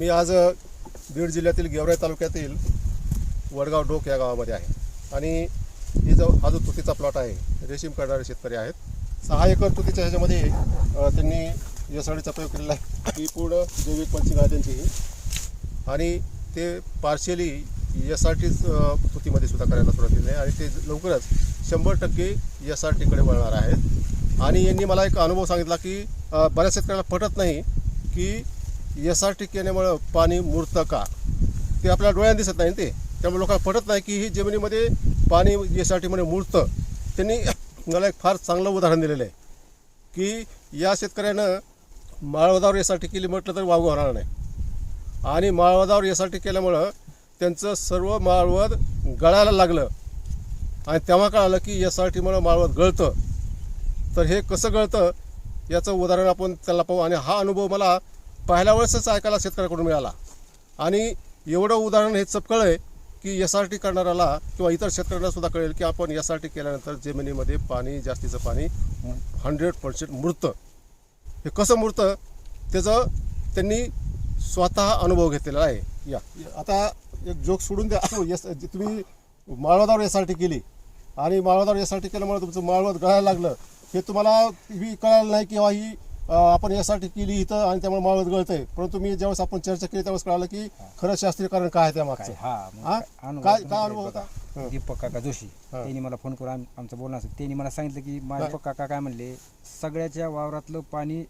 मी आज बीड जिल्ह्यातील गेवराई तालुक्यातील वडगाव डोक या गावामध्ये आहे. आणि ही जो हा जो तुतीचा प्लॉट आहे रेशीम करणारे शेतकरी आहेत. सहा एकर तुतीच्या ह्याच्यामध्ये त्यांनी यसाडीचा प्रयोग केलेला आहे. ही पूर्ण जैविक पंचिंग आहे त्यांची. आणि ते पार्शियली एस आर टीच तुतीमध्ये सुद्धा करायला सुरुवात केली आहे. आणि ते लवकरच शंभर टक्के एस आर टीकडे वळणार आहेत. आणि यांनी मला एक अनुभव सांगितला की बऱ्याच शेतकऱ्याला पटत नाही की एस आर टी केल्यामुळं पाणी मुरतं का? ते आपल्या डोळ्यांना दिसत नाही ते. त्यामुळे लोकांना पटत नाही की ही जमिनीमध्ये पाणी एस आर टीमध्ये मुरतं. त्यांनी मला एक फार चांगलं उदाहरण दिलेलं आहे की या शेतकऱ्यानं माळवदावर एस आर टी केली म्हटलं तर वागू होणार नाही. आणि माळवदावर एस आर टी केल्यामुळं त्यांचं सर्व माळवद गळायला लागलं. आणि तेव्हा कळालं की एस आर टीमुळं माळवद गळतं. तर हे कसं गळतं? याचं उदाहरण आपण त्याला पाहू. आणि हा अनुभव मला पहिल्या वेळेसच ऐकायला शेतकऱ्याकडून मिळाला. आणि एवढं उदाहरण हे चपकळ आहे की एस आर टी करणाऱ्याला किंवा इतर शेतकऱ्यांना सुद्धा कळेल की आपण एस आर टी केल्यानंतर जमिनीमध्ये पाणी जास्तीचं पाणी हंड्रेड पर्सेंट मुरतं. हे कसं मुरतं? त्याचं त्यांनी स्वतः अनुभव घेतलेला आहे. या. आता एक जोक सोडून द्या. यस तुम्ही माळवदावर एस आर टी केली. आणि माळवदावर एस आर टी केल्यामुळे तुमचं माळवत गळायला लागलं. हे तुम्हाला ही नाही किंवा ही आपण टी केली इथं आणि त्यामुळे माळवद गळतंय परंतु मी ज्यावेळेस आपण चर्चा केली त्यावेळेस कळालं की खरं शास्त्रीय कारण काय आहे त्या मागचं हा मग हा? काय काय अनुभव होता. दीपक काका जोशी. त्यांनी मला फोन करून आम- आमचं बोलणं असं त्यांनी मला सांगितलं की माझे काय? दीपक काका काय म्हणले सगळ्याच्या वावरातलं पाणी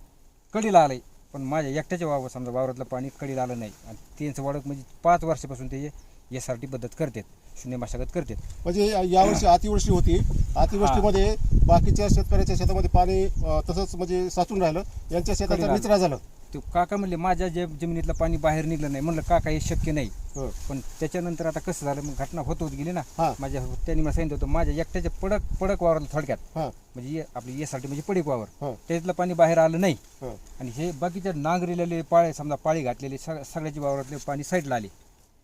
कडीला आलंय पण माझ्या एकट्याच्या वावर समजा वावरातलं पाणी कडीला आलं नाही आणि त्यांचं वाढक म्हणजे पाच वर्षापासून ते एस आर टी पद्धत करतात शून्य मशागत करतात म्हणजे यावर्षी अतिवृष्टी होती. अतिवृष्टीमध्ये बाकीच्या शेतकऱ्याच्या शेतामध्ये पाणी अं, तसंच म्हणजे साचून राहिलं. यांच्या शेताचा निचरा झालं. ते काका म्हणले माझ्या जे जमिनीतलं पाणी बाहेर निघलं नाही. म्हणलं काका हे शक्य नाही. हं. पण त्याच्यानंतर आता कसं झालं मग घटना होत होत गेली ना. हा. माझ्या त्यांनी मला सांगितलं होतं माझ्या एकट्याच्या पडक पडक वावराला थोडक्यात. हां. म्हणजे ये- आपली टी म्हणजे पडीक वावर. हां. त्याच्यातलं पाणी बाहेर आलं नाही. हां. आणि हे बाकीच्या नांगरिलेले पाळे समजा पाळी घातलेले सग सगळ्याच्या वावरातले पाणी साईडला आले.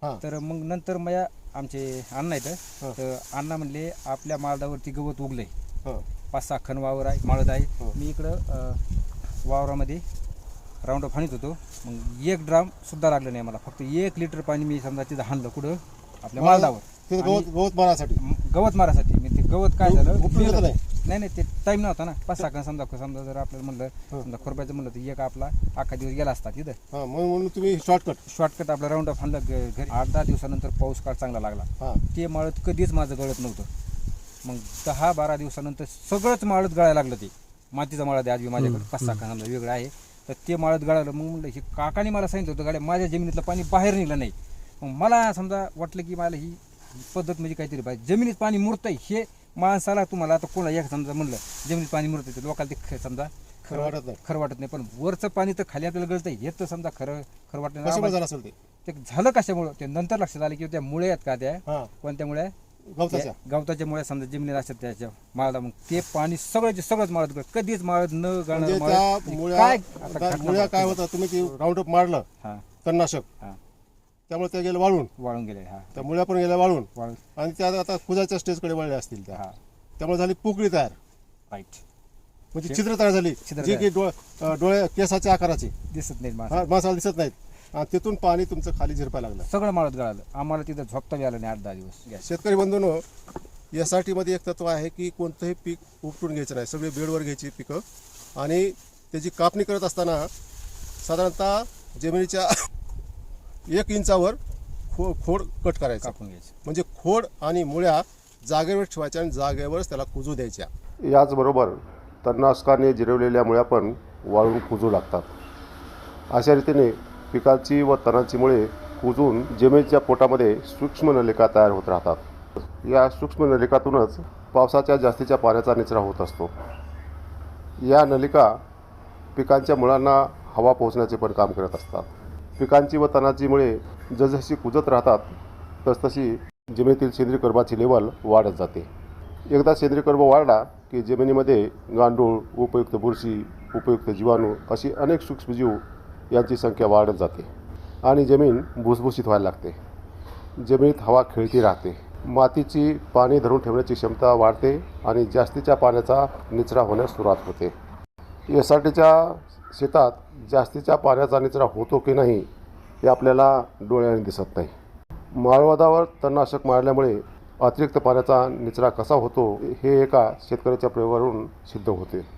हां. तर मग नंतर माझ्या आमचे अण्णा हा. आहेत तर अण्णा म्हणले आपल्या माळदावरती गवत उगलंय. हां. पाच सहा खण वावर आहे माळद आहे. मी इकडं अं, वावरामध्ये राऊंड अप हाणीत होतो. मग एक ड्राम सुद्धा लागलं नाही मला फक्त एक लिटर पाणी मी समजा तिथं हाणलं कुठं? आपल्या माळदावर गवत गवत मारण्यासाठी म- गवत मारासाठी. मी ते गवत काय झालं? उपटून गेलं. नाही नाही ते टाइम नव्हता ना. पाच सहा समजा समजा जर आपल्याला म्हणलं. समजा खुरपायचं म्हणलं तर एक आपला अख्खा दिवस गेला असता तिथं. हां म्हणून म्हणून तुम्ही शॉर्टकट शॉर्टकट आपला राऊंड हाणलं घ- घरी. आठ दहा दिवसानंतर पाऊस काळ चांगला लागला. ते माळत कधीच माझं गळत नव्हतं. मग दहा बारा दिवसानंतर सगळंच माळत गळायला लागलं ते. मातीचा माळत आहे आज बी माझ्याकडे पाच सहा खानाला वेगळं आहे. तर ते माळत गळालं. मग म्हणलं हे काकाने मला सांगितलं होतं गाड्या माझ्या जमिनीतलं पाणी बाहेर निघलं नाही. मग मला समजा वाटलं की मला ही पद्धत म्हणजे काहीतरी पाहिजे. जमिनीत पाणी मुरतंय हे माणसाला तुम्हाला आता कोणा एक समजा म्हणलं जमिनीत पाणी मुरतंय तर लोकांना ते ख- समजा खरं वाटत नाही. खरं वाटत नाही. पण वरचं पाणी तर खाली आपल्याला गळतंय हे तर समजा खरं खरं वाटत नाही. कशामुळे आम्हाला- झालं असेल ते? ते झालं कशामुळं? ते नंतर लक्षात आलं की त्या मुळे आहेत का त्या? हां. कोणत्या मुळे गवताच्या? गवताच्या मुळे समजा जमिनीत असतात त्याच्या माळदा मग ते पाणी सगळ्याचे सगळंच माळत गळत. कधीच माळत न म्हणजे गाणं त्या माळत मुळ्या काय आता त्या घटना मुळ्या काय बघतो. होतं तुम्ही ते राऊंड अप मारलं हा. तणनाशक. हा. त्यामुळे त्या गेलं वाळून. वाळून गेले हा. त्या मुळ्या पण गेल्या वाळून. वाळून. आणि त्या आता कुजाच्या स्टेजकडे वळल्या असतील त्या. हा. त्यामुळे झाली पोकळी तयार. राईट म्हणजे छिद्र तयार झाली. छिद्र जी की डोळ डोळे केसाच्या आकाराची. दिसत नाही माणसं. हा माणसाला दिसत नाहीत. आणि तिथून पाणी तुमचं खाली झिरपायला लागलं. सगळं माळत गळालं. आम्हाला तिथं झोपता बी आलं नाही आठ दहा दिवस. शेतकरी बंधूंनो एसमध्ये एक तत्व आहे की कोणतंही पीक उपटून घ्यायचं नाही. सगळे बेडवर घ्यायची पिकं. आणि त्याची कापणी करत असताना साधारणतः जमिनीच्या एक इंचावर खो खोड कट करायचा. कापून घ्यायचं. म्हणजे खोड आणि मुळ्या जागेवर ठेवायच्या आणि जागेवरच त्याला कुजू द्यायच्या. याचबरोबर तणनाशकाने जिरवलेल्या मुळ्या पण वाळून कुजू लागतात. अशा रीतीने पिकाची व तणाची मुळे कुजून जमिनीच्या पोटामध्ये सूक्ष्म नलिका तयार होत राहतात. या सूक्ष्म नलिकातूनच पावसाच्या जास्तीच्या पाण्याचा निचरा होत असतो. या नलिका पिकांच्या मुळांना हवा पोहोचण्याचे पण काम करत असतात. पिकांची व तणाची मुळे जसजशी कुजत राहतात तसतशी जमिनीतील सेंद्रिय कर्बाची लेवल वाढत जाते. एकदा सेंद्रिय कर्ब वाढला की जमिनीमध्ये गांडूळ उपयुक्त बुरशी उपयुक्त जीवाणू अशी अनेक सूक्ष्मजीव यांची संख्या वाढत जाते आणि जमीन भुसभुशीत व्हायला लागते. जमिनीत हवा खेळती राहते. मातीची पाणी धरून ठेवण्याची क्षमता वाढते आणि जास्तीच्या पाण्याचा निचरा होण्यास सुरुवात होते. एस आर टीच्या शेतात जास्तीच्या पाण्याचा निचरा होतो की नाही हे आपल्याला डोळ्याने दिसत नाही. माळवादावर तणनाशक मारल्यामुळे अतिरिक्त पाण्याचा निचरा कसा होतो हे एका शेतकऱ्याच्या प्रयोगावरून सिद्ध होते.